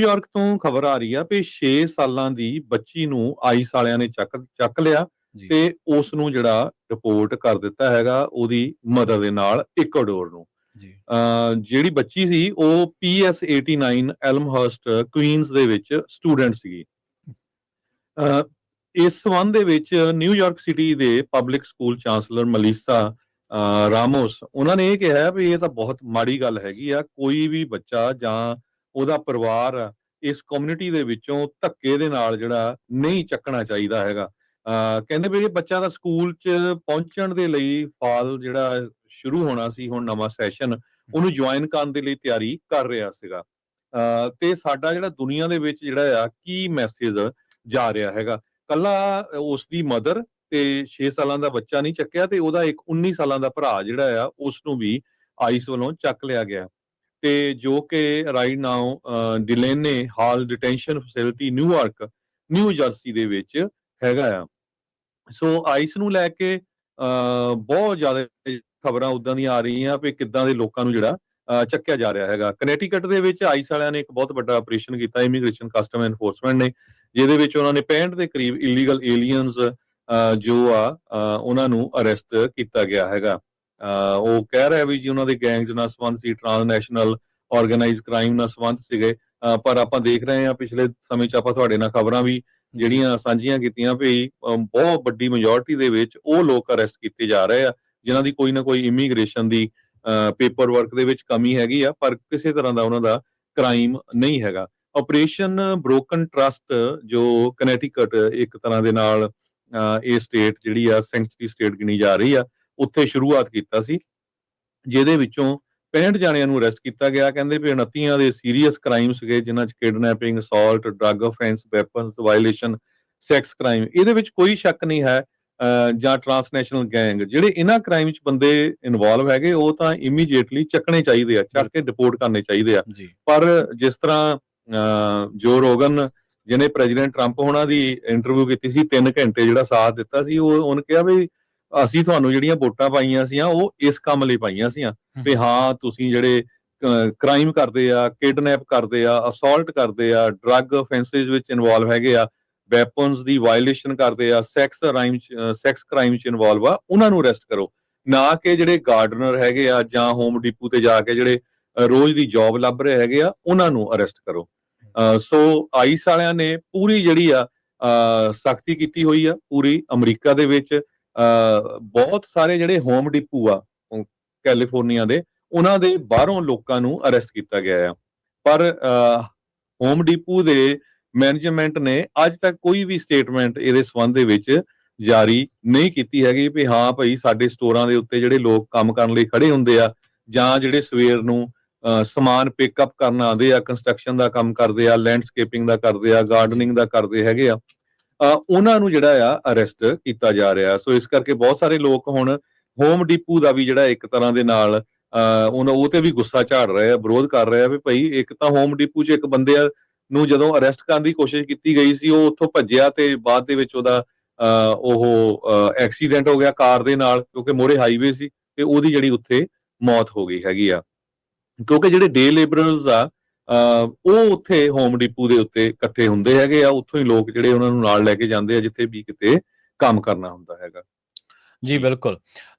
New York ਤੋਂ ਖਬਰ ਆ ਰਹੀ ਆ ਵੀ 6 ਸਾਲਾਂ ਦੀ ਬੱਚੀ ਨੂੰ ਆਈਸ ਵਾਲਿਆਂ ਨੇ ਚੱਕ ਚੱਕ ਲਿਆ ਤੇ ਉਸ ਨੂੰ ਜਿਹੜਾ ਰਿਪੋਰਟ ਕਰ ਦਿੱਤਾ ਹੈਗਾ ਉਹਦੀ ਮਦਰ ਦੇ ਨਾਲ ਇਕਵਾਡੋਰ ਨੂੰ। ਜੀ। ਜਿਹੜੀ ਬੱਚੀ ਸੀ ਉਹ PS 89 ਐਲਮਹਰਸਟ ਕੁਈਨਸ ਦੇ ਵਿੱਚ ਸਟੂਡੈਂਟ ਸੀਗੀ। ਇਸ ਸੰਬੰਧ ਦੇ ਵਿੱਚ ਨਿਊਯਾਰਕ ਸਿਟੀ ਦੇ public school chancellor Melissa Ramos ਉਹਨਾਂ ਨੇ ਇਹ ਕਿਹਾ ਵੀ ਇਹ ਤਾਂ ਬਹੁਤ ਮਾੜੀ ਗੱਲ ਹੈਗੀ ਆ ਕੋਈ ਵੀ ਬੱਚਾ ਜਾਂ ਉਹਦਾ ਪਰਿਵਾਰ ਆ, ਇਸ ਕਮਿਊਨਿਟੀ ਦੇ ਵਿੱਚੋਂ ਧੱਕੇ ਦੇ ਨਾਲ ਜਿਹੜਾ ਨਹੀਂ ਚੱਕਣਾ ਚਾਹੀਦਾ ਹੈਗਾ। ਅਹ ਕਹਿੰਦੇ ਵੀ ਇਹ ਬੱਚਾ ਦਾ ਸਕੂਲ 'ਚ ਪਹੁੰਚਣ ਦੇ ਲਈ ਫਾਲ ਜਿਹੜਾ ਸ਼ੁਰੂ ਹੋਣਾ ਸੀ ਹੁਣ ਨਵਾਂ ਸੈਸ਼ਨ ਉਹਨੂੰ ਜੁਆਇਨ ਕਰਨ ਦੇ ਲਈ ਤਿਆਰੀ ਕਰ ਰਿਹਾ ਸੀਗਾ। ਅਹ ਤੇ ਸਾਡਾ ਜਿਹੜਾ ਦੁਨੀਆ ਦੇ ਵਿੱਚ ਜਿਹੜਾ ਆ ਕੀ ਮੈਸੇਜ ਜਾ ਰਿਹਾ ਹੈਗਾ। ਕੱਲਾ ਉਸ ਦੀ ਮਦਰ ਤੇ 6 ਸਾਲਾਂ ਦਾ ਬੱਚਾ ਨਹੀਂ ਚੱਕਿਆ ਤੇ ਉਹਦਾ ਇੱਕ 19 ਸਾਲਾਂ ਦਾ ਭਰਾ ਜਿਹੜਾ ਆ ਉਸ ਨੂੰ ਵੀ ਆਈਸ ਵੱਲੋਂ ਚੱਕ ਲਿਆ ਗਿਆ। ਤੇ ਜੋ ਕਿ right now Delaney hall detention facility New York New Jersey ਦੇ ਵਿੱਚ ਹੈਗਾ ਆ। ਸੋ ਆਈਸ ਨੂੰ ਲੈ ਕੇ ਅਹ, ਬਹੁਤ ਜ਼ਿਆਦਾ ਖਬਰਾਂ ਉਦਾਂ ਦੀਆਂ ਆ ਰਹੀਆਂ ਵੀ ਕਿੱਦਾਂ ਦੇ ਲੋਕਾਂ ਨੂੰ ਜਿਹੜਾ ਚੱਕਿਆ ਜਾ ਰਿਹਾ ਹੈਗਾ। ਕਨੈਟੀਕਟ ਦੇ ਵਿੱਚ ਆਈਸ ਵਾਲਿਆਂ ਨੇ ਇੱਕ ਬਹੁਤ ਵੱਡਾ ਆਪਰੇਸ਼ਨ ਕੀਤਾ ਇਮੀਗ੍ਰੇਸ਼ਨ ਕਸਟਮ ਐਨਫੋਰਸਮੈਂਟ ਨੇ ਜਿਹਦੇ ਵਿੱਚ ਉਹਨਾਂ ਨੇ 65 ਦੇ ਕਰੀਬ ਇਲੀਗਲ ਏਲੀਅਨਸ ਜੋ ਆ ਉਹਨਾਂ ਨੂੰ ਅਰੈਸਟ ਕੀਤਾ ਗਿਆ ਹੈਗਾ। ਉਹ ਕਹਿ ਰਿਹਾ ਵੀ ਜੀ ਉਹਨਾਂ ਦੇ ਗੈਂਗਸ ਨਾਲ ਸੰਬੰਧ ਸੀ ਟ੍ਰਾਂਸਨੈਸ਼ਨਲ ਆਰਗੇਨਾਈਜ਼ ਕ੍ਰਾਈਮ ਨਾਲ ਸੰਬੰਧ ਸੀਗੇ। ਪਰ ਆਪਾਂ ਦੇਖ ਰਹੇ ਹਾਂ ਪਿਛਲੇ ਸਮੇਂ 'ਚ ਆਪਾਂ ਤੁਹਾਡੇ ਨਾਲ ਖਬਰਾਂ ਵੀ ਜਿਹੜੀਆਂ ਸਾਂਝੀਆਂ ਕੀਤੀਆਂ ਵੀ ਬਹੁਤ ਵੱਡੀ ਮੈਜੋਰਟੀ ਦੇ ਵਿੱਚ ਉਹ ਲੋਕ ਅਰੈਸਟ ਕੀਤੇ ਜਾ ਰਹੇ ਆ, ਜਿਨ੍ਹਾਂ ਦੀ ਕੋਈ ਨਾ ਕੋਈ ਇਮੀਗ੍ਰੇਸ਼ਨ ਦੀ ਪੇਪਰ ਵਰਕ ਦੇ ਵਿੱਚ ਕਮੀ ਹੈਗੀ ਆ, ਪਰ ਕਿਸੇ ਤਰ੍ਹਾਂ ਦਾ ਉਹਨਾਂ ਦਾ ਕ੍ਰਾਈਮ ਨਹੀਂ ਹੈਗਾ। ਆਪਰੇਸ਼ਨ ਬ੍ਰੋਕਨ ਟਰਸਟ ਜੋ ਕਨੈਟੀਕਟ ਇੱਕ ਤਰ੍ਹਾਂ ਦੇ ਨਾਲ ਇਹ ਸਟੇਟ ਜਿਹੜੀ ਆ ਸੈਂਕਚਰੀ ਸਟੇਟ ਗਿਣੀ ਜਾ ਰਹੀ ਆ ਉੱਥੇ ਸ਼ੁਰੂਆਤ ਕੀਤਾ ਸੀ ਜਿਹਦੇ ਵਿੱਚੋਂ 65 ਜਾਣਿਆਂ ਨੂੰ ਅਰੈਸਟ ਕੀਤਾ ਗਿਆ। ਕਹਿੰਦੇ ਵੀ 29 ਦੇ ਸੀਰੀਅਸ ਕ੍ਰਾਈਮ ਸੀਗੇ ਜਿਨ੍ਹਾਂ 'ਚ kidnapping assault drug offence weapons violation sex crime ਇਹਦੇ ਵਿੱਚ ਕੋਈ ਸ਼ੱਕ ਨਹੀਂ ਹੈ ਜਾਂ ਟ੍ਰਾਂਸਨੈਸ਼ਨਲ ਗੈਂਗ ਜਿਹੜੇ ਇਹਨਾਂ ਕ੍ਰਾਈਮ 'ਚ ਬੰਦੇ ਇਨਵੋਲਵ ਹੈਗੇ ਉਹ ਤਾਂ ਇਮੀਡੀਏਟਲੀ ਚੱਕਣੇ ਚਾਹੀਦੇ ਆ ਚੱਕ ਕੇ ਡਿਪੋਰਟ ਕਰਨੇ ਚਾਹੀਦੇ ਆ। ਪਰ ਜਿਸ ਤਰ੍ਹਾਂ ਜੋ ਰੋਗਨ ਜਿਹਨੇ ਪ੍ਰੈਜ਼ੀਡੈਂਟ ਟਰੰਪ ਹੋਣਾ ਦੀ ਇੰਟਰਵਿਊ ਕੀਤੀ ਸੀ 3 ਘੰਟੇ ਜਿਹੜਾ ਸਾਥ ਦਿੱਤਾ ਸੀ ਉਹ ਉਹਨੇ ਕਿਹਾ ਵੀ ਅਸੀਂ ਤੁਹਾਨੂੰ ਜਿਹੜੀਆਂ ਵੋਟਾਂ ਪਾਈਆਂ ਸੀਆਂ ਉਹ ਇਸ ਕੰਮ ਲਈ ਪਾਈਆਂ ਸੀਆਂ ਵੀ ਹਾਂ ਤੁਸੀਂ ਜਿਹੜੇ ਕ੍ਰਾਈਮ ਕਰਦੇ ਆ ਕਿਡਨੈਪ ਕਰਦੇ ਆ ਅਸੌਲਟ ਕਰਦੇ ਆ ਡਰੱਗ ਅਫੈਂਸਿਸ ਵਿੱਚ ਇਨਵੋਲਵ ਹੈਗੇ ਆ ਵੈਪਨਸ ਦੀ ਵਾਇਲੇਸ਼ਨ ਕਰਦੇ ਆ ਸੈਕਸ ਕ੍ਰਾਈਮ ਸੈਕਸ ਕ੍ਰਾਈਮ ਚ ਇਨਵੋਲਵ ਆ ਉਹਨਾਂ ਨੂੰ ਅਰੈਸਟ ਕਰੋ। ਨਾ ਕਿ ਜਿਹੜੇ ਗਾਰਡਨਰ ਹੈਗੇ ਆ ਜਾਂ ਹੋਮ ਡਿਪੂ ਤੇ ਜਾ ਕੇ ਜਿਹੜੇ ਰੋਜ਼ ਦੀ ਜੌਬ ਲੱਭ ਰਹੇ ਹੈਗੇ ਆ ਉਹਨਾਂ ਨੂੰ ਅਰੈਸਟ ਕਰੋ। ਸੋ ਆਈਸ ਵਾਲਿਆਂ ਨੇ ਪੂਰੀ ਜਿਹੜੀ ਆ ਸਖਤੀ ਕੀਤੀ ਹੋਈ ਆ ਪੂਰੀ ਅਮਰੀਕਾ ਦੇ ਵਿੱਚ। ਬਹੁਤ ਸਾਰੇ ਜਿਹੜੇ ਹੋਮ ਡਿਪੂ ਆ ਕੈਲੀਫੋਰਨੀਆ ਦੇ ਉਹਨਾਂ ਦੇ ਬਾਹਰੋਂ ਲੋਕਾਂ ਨੂੰ ਅਰੈਸਟ ਕੀਤਾ ਗਿਆ ਆ। ਪਰ ਹੋਮ ਡਿਪੂ ਦੇ ਮੈਨੇਜਮੈਂਟ ਨੇ ਅੱਜ ਤੱਕ ਕੋਈ ਵੀ ਸਟੇਟਮੈਂਟ ਇਹਦੇ ਸੰਬੰਧ ਦੇ ਵਿੱਚ ਜਾਰੀ ਨਹੀਂ ਕੀਤੀ ਹੈਗੀ ਵੀ ਹਾਂ ਭਾਈ ਸਾਡੇ ਸਟੋਰਾਂ ਦੇ ਉੱਤੇ ਜਿਹੜੇ ਲੋਕ ਕੰਮ ਕਰਨ ਲਈ ਖੜੇ ਹੁੰਦੇ ਆ ਜਾਂ ਜਿਹੜੇ ਸਵੇਰ ਨੂੰ ਅਹ, ਸਮਾਨ ਪਿਕਅਪ ਕਰਨ ਆਉਂਦੇ ਆ ਕੰਸਟਰਕਸ਼ਨ ਦਾ ਕੰਮ ਕਰਦੇ ਆ ਲੈਂਡਸਕੇਪਿੰਗ ਦਾ ਕਰਦੇ ਆ ਗਾਰਡਨਿੰਗ ਦਾ ਕਰਦੇ ਹੈਗੇ ਆ ਉਹਨਾਂ ਨੂੰ ਜਿਹੜਾ ਆ ਅਰੈਸਟ ਕੀਤਾ ਜਾ ਰਿਹਾ। ਸੋ ਇਸ ਕਰਕੇ ਬਹੁਤ ਸਾਰੇ ਲੋਕ ਹੁਣ ਹੋਮ ਡਿਪੂ ਦਾ ਵੀ ਜਿਹੜਾ ਇੱਕ ਤਰ੍ਹਾਂ ਦੇ ਨਾਲ ਉਹਨਾਂ ਉਹ ਤੇ ਵੀ ਗੁੱਸਾ ਝਾੜ ਰਹੇ ਆ ਵਿਰੋਧ ਕਰ ਰਹੇ ਆ ਵੀ ਭਾਈ ਇੱਕ ਤਾਂ ਹੋਮ ਡਿਪੂ 'ਚ ਇੱਕ ਬੰਦੇ ਨੂੰ ਜਦੋਂ ਅਰੈਸਟ ਕਰਨ ਦੀ ਕੋਸ਼ਿਸ਼ ਕੀਤੀ ਗਈ ਸੀ ਉਹ ਉੱਥੋਂ ਭੱਜਿਆ ਤੇ ਬਾਅਦ ਦੇ ਵਿੱਚ ਉਹਦਾ ਅਹ, ਉਹ ਐਕਸੀਡੈਂਟ ਹੋ ਗਿਆ ਕਾਰ ਦੇ ਨਾਲ ਕਿਉਂਕਿ ਮੋਰੇ ਹਾਈਵੇ ਸੀ ਤੇ ਉਹਦੀ ਜਿਹੜੀ ਉੱਥੇ ਮੌਤ ਹੋ ਗਈ ਹੈਗੀ ਆ। ਕਿਉਂਕਿ ਜਿਹੜੇ ਡੇ ਲੇਬਰਰਸ ਆ ਉਹ ਉੱਥੇ ਹੋਮ ਡਿਪੂ ਦੇ ਉੱਤੇ ਇਕੱਠੇ ਹੁੰਦੇ ਹੈਗੇ ਆ, ਉੱਥੋਂ ਹੀ ਲੋਕ ਜਿਹੜੇ ਉਹਨਾਂ ਨੂੰ ਨਾਲ ਲੈ ਕੇ ਜਾਂਦੇ ਆ, ਜਿੱਥੇ ਵੀ ਕਿਤੇ ਕੰਮ ਕਰਨਾ ਹੁੰਦਾ ਹੈਗਾ। ਜੀ, ਬਿਲਕੁਲ।